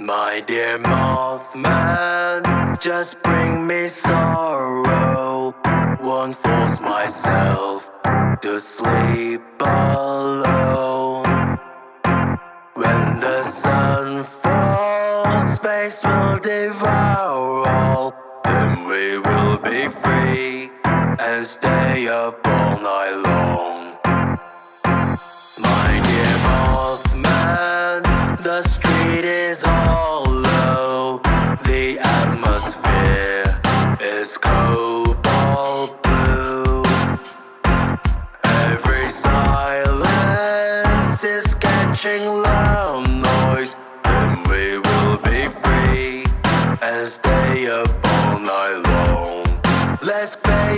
My dear Mothman, just bring me sorrow. Won't force myself to sleep alone. When the sun falls, space will devour all. Then we will be free and stay up all night long.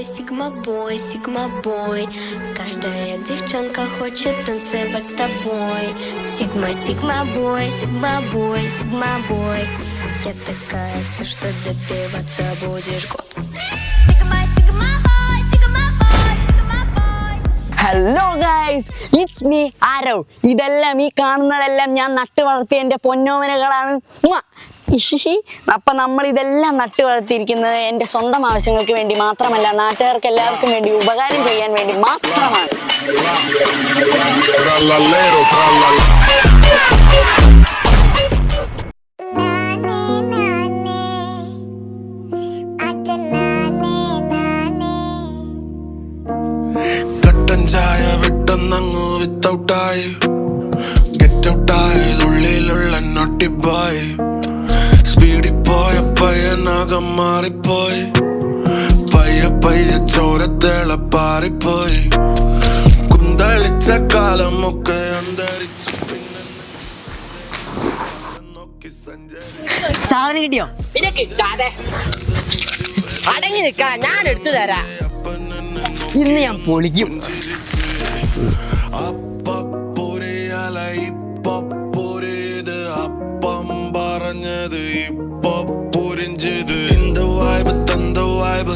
Sigma boy, Sigma boy, Sigma boy Каждая девчонка хочет танцевать с тобой Sigma, Sigma boy, Sigma boy, Sigma boy Я такая вся, что добиваться будешь год Sigma, Sigma boy, Sigma boy, Sigma boy hello guys it's me ആരോ ഇതെല്ലാം ഈ കാണുന്നതെല്ലാം ഞാൻ നട്ടു വളർത്തിയ എൻ്റെ പൊന്നോമനകളാണ് മ്വാ. ഇഷിഷി. അപ്പൊ നമ്മൾ ഇതെല്ലാം നട്ടു വളർത്തിയിരിക്കുന്നത് എന്റെ സ്വന്തം ആവശ്യങ്ങൾക്ക് വേണ്ടി മാത്രമല്ല നാട്ടുകാർക്ക് എല്ലാവർക്കും വേണ്ടി ഉപകാരം ചെയ്യാൻ വേണ്ടി മാത്രമാണ് Bye. നൊട്ടിബോയ് സ്പീഡിൽ പോയ പയ്യനാകം മാറിപ്പോയി. പയ്യ പയ്യ ചോരത്തേള പാറിപ്പോയി. കുന്തളിച്ച കാലമൊക്കെ അന്തരിച്ചു. പിന്നെ നോക്കി സഞ്ചരി സാധനം കിട്ടിയോ? പിന്നെ കിട്ടാതെ. അടങ്ങി നിൽക്കാൻ ഞാൻ എടുത്തു തരാം. ഇന്ന് ഞാൻ പൊളിക്കും. പറഞ്ഞത് ഇപ്പോ പുരിഞ്ചത്. എന്ത വായ്പ തന്ത വായ്പ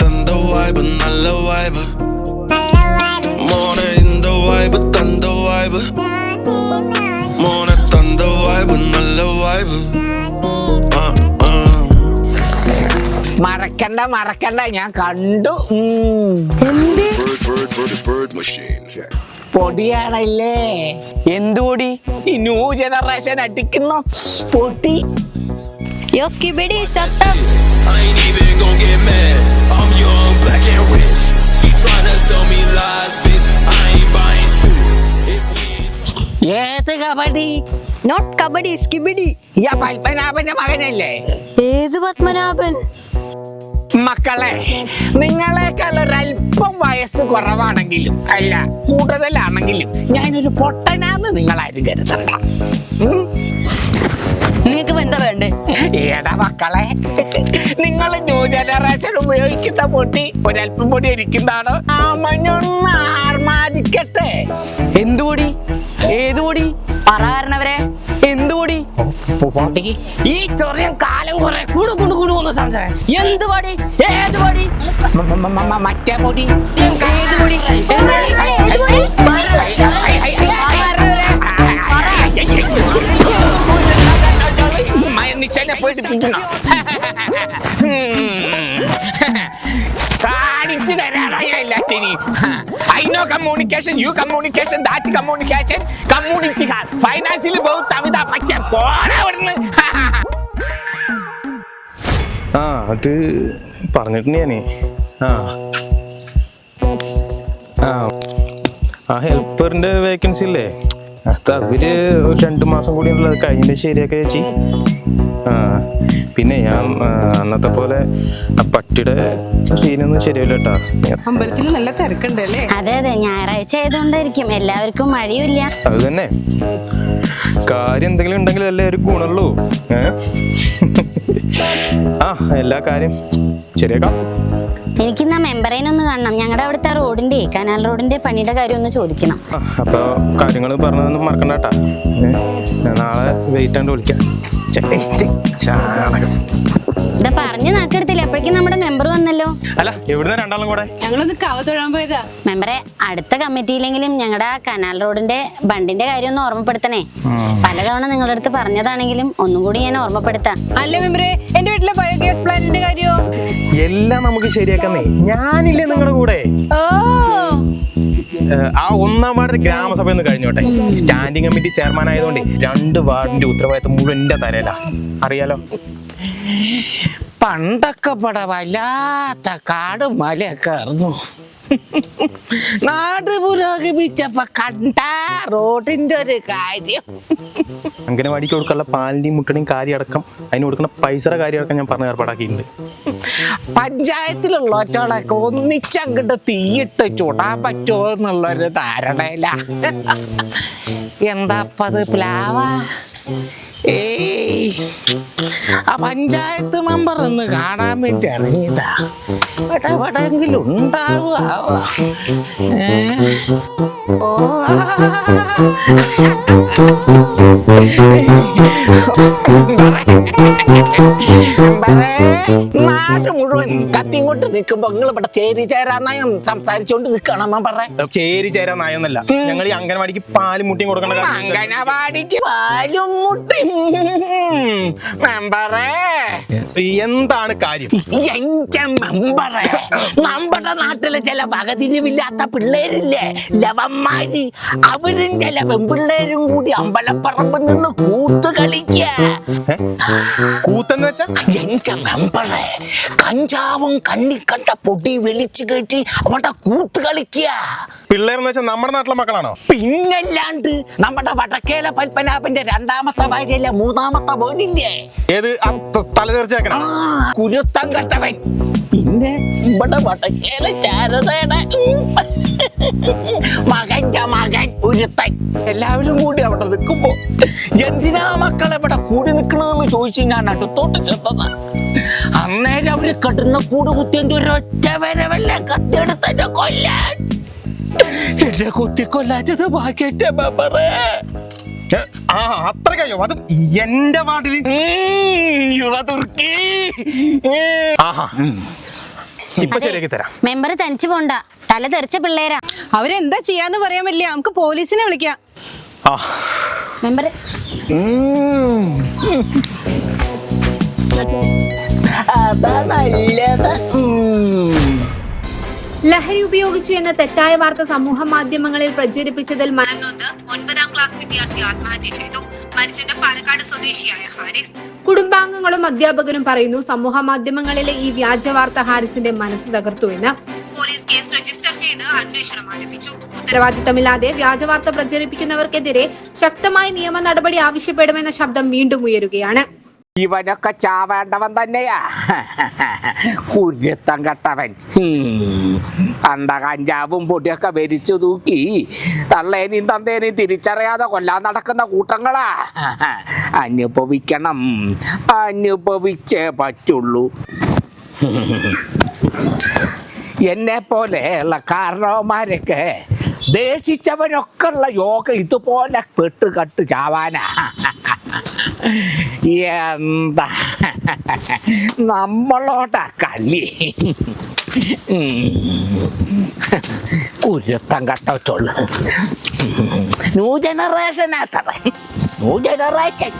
തന്ത വായ്പ നല്ല വായ്പ മോനെ നല്ല മറക്കണ്ട മറക്കണ്ട. ഞാൻ കണ്ടു. പൊടിയാണല്ലേ എന്തുകൂടി ഈ ന്യൂ ജനറേഷൻ അടിക്കുന്ന പൊടി. If we ain't ഏത് കബഡി Not kabadi, skibidi ഈ പത്മനാഭന്റെ മകനല്ലേ ഏത് പത്മനാഭൻ മക്കളെ നിങ്ങളെക്കാൾ ഒരല്പം വയസ്സ് കുറവാണെങ്കിലും അല്ല കൂടുതലാണെങ്കിലും ഞാനൊരു പൊട്ടനാന്ന് നിങ്ങളാരും കരുതണ്ട നിങ്ങൾക്ക് എന്താ വേണ്ടേ? ഏടാ മക്കളെ നിങ്ങൾ ന്യൂ ജനറേഷൻ ഉപയോഗിക്കുന്ന പൊടി ഒരല്പം പൊടി ഇരിക്കുന്നതാണ്. ആമഞ്ഞൊന്ന് ആർമാദിക്കട്ടെ. എന്തുകൂടി ഏതുകൂടി പറയാരണവരെ എന്തുകൂടി പൊടി ഈ ചൊറിയൻ കാലം കുറെ കുടു കുടു കുടു എന്ന് സംസാരം എന്ത് പടി? ഏത് പടി? മറ്റേ പൊടി. ഏത് പൊടി? എന്ത് പൊടി? Communication you communication that communication community financially ബഹുത് അമിത മച്ച പോരാ അവിടുന്ന് ആ അത് പറഞ്ഞിട്ടുണ്ട് ഞാനേ. ആ. ആ. ആ ഹെൽപ്പറിന്റെ വേക്കൻസി ഇല്ലേ? അത് അവർ ഒരു രണ്ട് മാസം കൂടി ഉള്ളത് കഴിഞ്ഞിട്ട് ശരിയാക്കുക ചേച്ചി. പിന്നെ ഞാൻ അന്നത്തെ പോലെ ആ പട്ടിയുടെ സീനൊന്നും ശരിയല്ല കേട്ടാ. അമ്പലത്തിൽ നല്ല തിരക്കുണ്ട് അല്ലേ? അതെ അതെ. ഞായറാഴ്ച ആയതുകൊണ്ടായിരിക്കും. എല്ലാവർക്കും മഴയുമില്ല. അത് തന്നെ. കാര്യം എന്തെങ്കിലും ഉണ്ടെങ്കിൽ അല്ലേ ഒരു ഗുണമുള്ളൂ. ആ എല്ലാ കാര്യം ശരിയാക്കാം. എനിക്കിന്ന് മെമ്പറേനെ ഒന്ന് കാണണം. ഞങ്ങളുടെ അവിടുത്തെ ആ റോഡിന്റെ കനാൽ റോഡിന്റെ പണിയുടെ കാര്യം ഒന്ന് ചോദിക്കണം. അപ്പൊ കാര്യങ്ങൾ പറഞ്ഞതൊന്നും മറക്കണ്ട ഞാൻ നാളെ വെയിറ്റ് ആണ്ട് വിളിക്കാം. ചാണകം. ഇതാ പറഞ്ഞു നാക്കെടുത്തില്ല എപ്പോഴേക്കും നമ്മുടെ മെമ്പർ വന്നല്ലോ. അല്ല എവിടുന്ന രണ്ടാളും കൂടെ. ഞങ്ങളൊന്ന് കവ തൊഴാൻ പോയതാ. മെമ്പറെ അടുത്ത കമ്മിറ്റിയിലെങ്കിലും ഞങ്ങളുടെ ആ കനാൽ റോഡിന്റെ ബണ്ടിന്റെ കാര്യം ഒന്ന് ഓർമ്മപ്പെടുത്തണേ. പലതവണ നിങ്ങളുടെ അടുത്ത് പറഞ്ഞതാണെങ്കിലും ഒന്നും കൂടി ഞാൻ ഓർമ്മപ്പെടുത്താം. അല്ല മെമ്പറെ എന്റെ വീട്ടിലെ ബയോഗ്യാസ് പ്ലാന്റിന്റെ കാര്യോ? എല്ലാം നമുക്ക് ശരിയാക്കാന്നേ. ഞാനില്ലേ നിങ്ങളുടെ കൂടെ? ഓ. ആ ഒന്നാം വാർഡ് ഗ്രാമസഭ ഒന്ന് കഴിഞ്ഞോട്ടെ. സ്റ്റാൻഡിംഗ് കമ്മിറ്റി ചെയർമാൻ ആയതുകൊണ്ട് രണ്ട് വാർഡിന്റെ ഉത്തരവാദിത്തം മുഴുവൻ എന്റെ തരല അറിയാലോ? പണ്ടൊക്കെ പട വല്ലാത്ത കാട് മലയൊക്കെ ആയിരുന്നു. നാട് പുരോഗമിച്ചപ്പോ കണ്ട റോഡിന്റെ ഒരു കാര്യം. അംഗനവാടിക്ക് കൊടുക്കാനുള്ള പാലിന്റെയും മുട്ടണിയും കാര്യം അടക്കം അതിന് കൊടുക്കുന്ന പൈസയുടെ കാര്യം അടക്കം ഞാൻ പറഞ്ഞ് ഏർപ്പാടാക്കിയിട്ടുണ്ട്. പഞ്ചായത്തിലുള്ള ഒറ്റകളൊക്കെ ഒന്നിച്ചങ്ങോട്ട് തീയിട്ട് ചുടാൻ പറ്റുമോ എന്നുള്ളൊരു ധാരണയില്ല എന്താപ്പത് പ്ലാവ? ഏയ്. ആ പഞ്ചായത്ത് മെമ്പർ ഒന്ന് കാണാൻ വേണ്ടി ഇറങ്ങിയതാ. പട പടെങ്കിലും ഉണ്ടാവുക ഓ നാട് മുഴുവൻ കത്തിങ്ങോട്ട് നിൽക്കുമ്പോ നിങ്ങൾ ഇവിടെ ചേരി ചേരാന്നായും സംസാരിച്ചോണ്ട് നിൽക്കണം പറ ചേരി ചേരാൻ നയൊന്നല്ല ഞങ്ങൾ ഈ അംഗനവാടിക്ക് പാലും മുട്ടിയും കൊടുക്കണം കാര്യം അംഗനവാടിക്ക് പാലും മുട്ടും മെമ്പറേ എന്താണ് കാര്യം? എന്റെ മെമ്പറെ നമ്മുടെ നാട്ടിലെ ചില വകതിരിവില്ലാത്ത പിള്ളേരില്ലേ? ലവന്മാര്. അവരും ചില പെൺപിള്ളേരും കൂടി അമ്പലപ്പറമ്പിൽ നിന്ന് കൂത്ത് കളിക്ക? കൂത്തെന്ന് വെച്ചാ? എന്റെ മെമ്പറെ കഞ്ചാവും കണ്ണി കണ്ട പൊടി വെളിച്ചു കയറ്റി അവിടെ കൂത്ത് കളിക്കുക പിള്ളേരെന്ന് വെച്ചാൽ നമ്മുടെ നാട്ടിലെ മക്കളാണോ? പിന്നല്ലാണ്ട് നമ്മുടെ വടക്കേല പത്മനാഭന്റെ രണ്ടാമത്തെ ഭാര്യയിലെ മൂന്നാമത്തെ പോയില്ലേ ഏത്? ആ തല തീർച്ചയാക്കണ ആ കുരുത്തം കെട്ടവൻ. പിന്നെ ഇവിടെ വടക്കേല ചാരതയുടെ മകന്റെ മകൻ ഒരുത്തൻ എല്ലാവരും കൂടി അവിടെ നിൽക്കുമ്പോ എന്തിനാ മക്കളെ ഇവിടെ കൂടി നിൽക്കണമെന്ന് ചോദിച്ചു ഞാൻ അടുത്തോട്ട് ചെന്നത്? അന്നേരം അവർ കടുന്ന കൂട് കുത്തിയന്റെ ഒരൊറ്റ വരവല്ല? കത്തിയെടുത്ത് എന്നെ കൊല്ലാൻ. എന്നെ കുത്തിക്കൊല്ലാച്ചത് ബാക്കിയറ്റ ബാക്കിയ മെമ്പറേ ആ അത്ര കഴിയോ. അത് എന്റെ വാർഡിൽ യുവതുർക്കി ആഹാ. ഇപ്പൊ ശരിയാക്കി തരാം. മെമ്പർ തനിച്ചു പോണ്ട. തല തെറിച്ച പിള്ളേരാ. അവരെന്താ ചെയ്യാന്ന് പറയാൻ പറ്റില്ല നമുക്ക് പോലീസിനെ വിളിക്കാം. ആ. മെമ്പർ. അതാ നല്ലത്. ഉം. ലഹരി ഉപയോഗിച്ചു എന്ന തെറ്റായ വാർത്ത സമൂഹ മാധ്യമങ്ങളിൽ പ്രചരിപ്പിച്ചതിൽ മനംനൊന്ന് ഒൻപതാം ക്ലാസ് വിദ്യാർത്ഥി ആത്മഹത്യ ചെയ്തു. മരിച്ചത് പാലക്കാട് സ്വദേശിയായ ഹാരിസ്. കുടുംബാംഗങ്ങളും അധ്യാപകരും പറയുന്നു സമൂഹ മാധ്യമങ്ങളിലെ ഈ വ്യാജ വാർത്ത ഹാരിസിന്റെ മനസ്സ് തകർത്തുവെന്ന് പോലീസ് കേസ് രജിസ്റ്റർ ചെയ്ത് അന്വേഷണം ആരംഭിച്ചു. ഉത്തരവാദിത്തമില്ലാതെ വ്യാജ വാർത്ത പ്രചരിപ്പിക്കുന്നവർക്കെതിരെ ശക്തമായ നിയമ നടപടി ആവശ്യപ്പെടുമെന്ന ശബ്ദം വീണ്ടും ഉയരുകയാണ്. ഇവനൊക്കെ ചാവേണ്ടവൻ തന്നെയാ. കുരുത്തം കെട്ടവൻ. അണ്ട കഞ്ചാവും പൊടിയൊക്കെ വരിച്ചു തൂക്കി. തള്ളേനെയും തന്തേനെയും തിരിച്ചറിയാതെ കൊല്ലാൻ നടക്കുന്ന കൂട്ടങ്ങളാ. അനുഭവിക്കണം. അനുഭവിച്ചേ പറ്റുള്ളൂ. എന്നെ പോലെ പോലെയുള്ള കാരണവന്മാരൊക്കെ ദേശിച്ചവരൊക്കെ ഉള്ള യോഗ ഇതുപോലെ പെട്ടുകട്ട് ചാവാനാ. എന്താ? നമ്മളോടാ കളി. കുരുത്തം കട്ടോട്ടുള്ളു ന്യൂ ജനറേഷൻ അത്ര. New generation.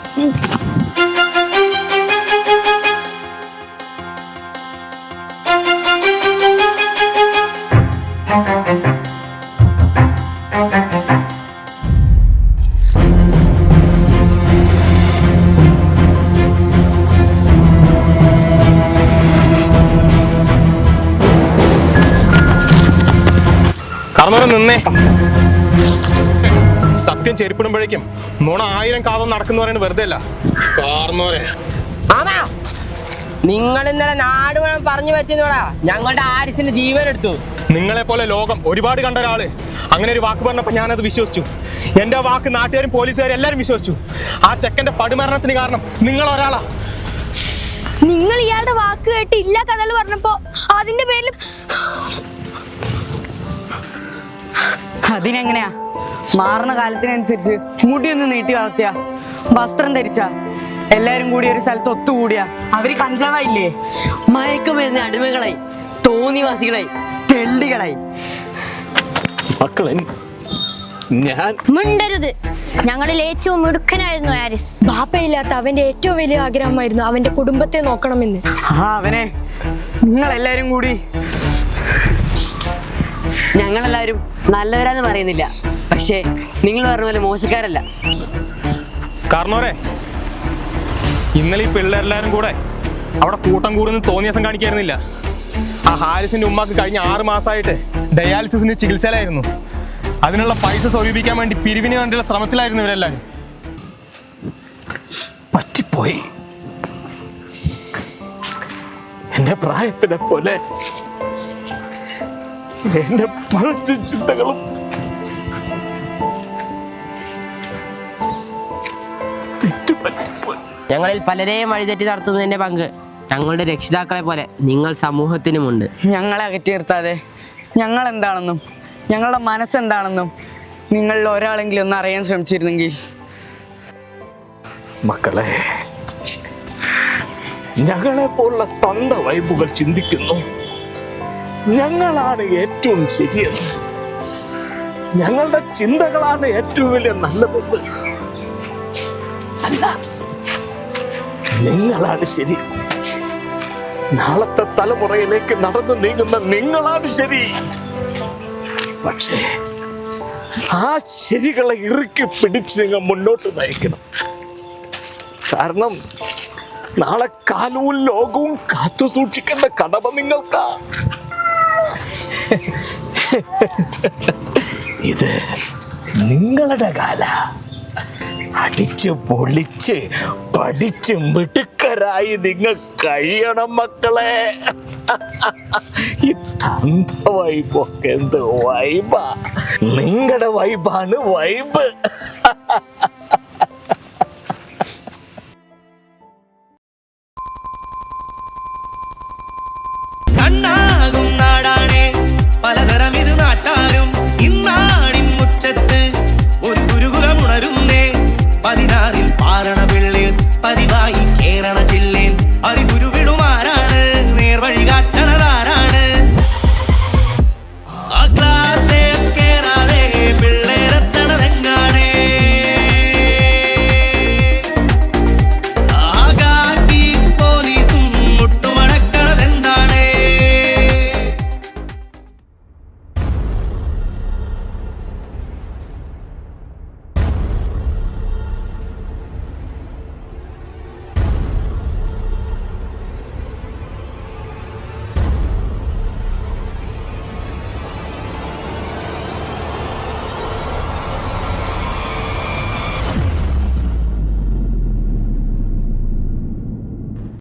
സത്യം ചെരുപ്പിടുമ്പോഴേക്കും നുണ ആയിരം കാതം നടക്കുന്ന പറയുന്നത് വെറുതെ അല്ല കാർന്നോരെ. ആണാ നിങ്ങൾ ഇന്നലെ നാട് വേണം പറഞ്ഞു പറ്റുന്നോടാ ഞങ്ങളുടെ ആരിസിന്റെ ജീവൻ എടുത്തു. നിങ്ങളെ പോലെ ലോകം ഒരുപാട് കണ്ട ഒരാൾ. അങ്ങനെ ഒരു വാക്ക് പറഞ്ഞപ്പോ ഞാനത് വിശ്വസിച്ചു. എന്റെ വാക്ക് നാട്ടുകാരും പോലീസുകാരും എല്ലാവരും വിശ്വസിച്ചു. ആ ചെക്കന്റെ പടുമരണത്തിന് കാരണം നിങ്ങൾ ഒരാളാ. നിങ്ങൾ ഇയാളുടെ വാക്ക് കേട്ട് ഇല്ല കഥകൾ പറഞ്ഞപ്പോ അതിന്റെ പേരിൽ അതിനെങ്ങനെയാ? മാറുന്ന കാലത്തിനനുസരിച്ച് മുടിയൊന്ന് നീട്ടി വളർത്തിയ. വസ്ത്രം ധരിച്ച. എല്ലാരും കൂടി ഒരു സ്ഥലത്ത് ഒത്തുകൂടിയ. അവർ കഞ്ചാവായില്ലേ? മയക്കുമരുന്ന് അടിമകളായി തോന്നിവാസികളായി തെണ്ടികളായി മക്കളെ ഞാൻ മിണ്ടരുത്. ഞങ്ങളിൽ ഏറ്റവും മിടുക്കനായിരുന്നു ഹാരിസ് ബാപ്പയില്ലാത്ത അവന്റെ ഏറ്റവും വലിയ ആഗ്രഹമായിരുന്നു അവന്റെ കുടുംബത്തെ നോക്കണമെന്ന്. ആ അവനെ. നിങ്ങൾ എല്ലാരും കൂടി. ഞങ്ങളെല്ലാരും നല്ലവരാന്ന് പറയുന്നില്ല. പക്ഷേ നിങ്ങൾ പറഞ്ഞ പോലെ മോശക്കാരല്ല. കാരണോരെ ഇന്നലെ ഈ പിള്ളേരെല്ലാരും കൂടെ അവിടെ കൂട്ടം കൂടുന്ന തോന്നിയ ദിവസം കാണിക്കായിരുന്നില്ല. ആ ഹാരിസിന്റെ ഉമ്മാക്ക് കഴിഞ്ഞ ആറ് മാസമായിട്ട് ഡയാലിസിസിന് ചികിത്സയിലായിരുന്നു. അതിനുള്ള പൈസ സ്വരൂപിക്കാൻ വേണ്ടി പിരിവിന് വേണ്ടിയുള്ള ശ്രമത്തിലായിരുന്നു ഇവരെല്ലാരും. പറ്റിപ്പോയി. എന്റെ പ്രായത്തിനെ പോലെ എന്റെ പഴച്ച ചിന്തകളും ഞങ്ങളിൽ പലരെയും വഴിതെറ്റി നടത്തുന്നതിന്റെ പങ്ക് ഞങ്ങളുടെ രക്ഷിതാക്കളെ പോലെ നിങ്ങൾ സമൂഹത്തിനുമുണ്ട്. ഞങ്ങളെ അകറ്റി നിർത്താതെ ഞങ്ങൾ എന്താണെന്നും ഞങ്ങളുടെ മനസ്സെന്താണെന്നും നിങ്ങളിൽ ഒരാളെങ്കിലും ഒന്ന് അറിയാൻ ശ്രമിച്ചിരുന്നെങ്കിൽ. മക്കളെ ഞങ്ങളെ പോലുള്ള തന്ത വൈബുകൾ ചിന്തിക്കുന്നു. ഞങ്ങളാണ് ഏറ്റവും ശരിയെന്ന്. ഞങ്ങളുടെ ചിന്തകളാണ് ഏറ്റവും വലിയ നല്ലതെന്ന്. നിങ്ങളാണ് ശരി. നാളത്തെ തലമുറയിലേക്ക് നടന്നു നീങ്ങുന്ന നിങ്ങളാണ് ശരി. പക്ഷേ ആ ശരികളെ ഇറുക്കി പിടിച്ച് നിങ്ങൾ മുന്നോട്ട് നയിക്കണം. കാരണം നാളെ കാലവും ലോകവും കാത്തു സൂക്ഷിക്കേണ്ട കടമ നിങ്ങൾക്കാ. ഇത് നിങ്ങളുടെ കാല. അടിച്ച് പൊളിച്ച് പഠിച്ച് മിടുക്കരായി നിങ്ങൾ കഴിയണം മക്കളെ. ഈ തന്ത വൈബൊക്കെ എന്ത് വൈബാ? നിങ്ങളുടെ വൈബാണ് വൈബ്.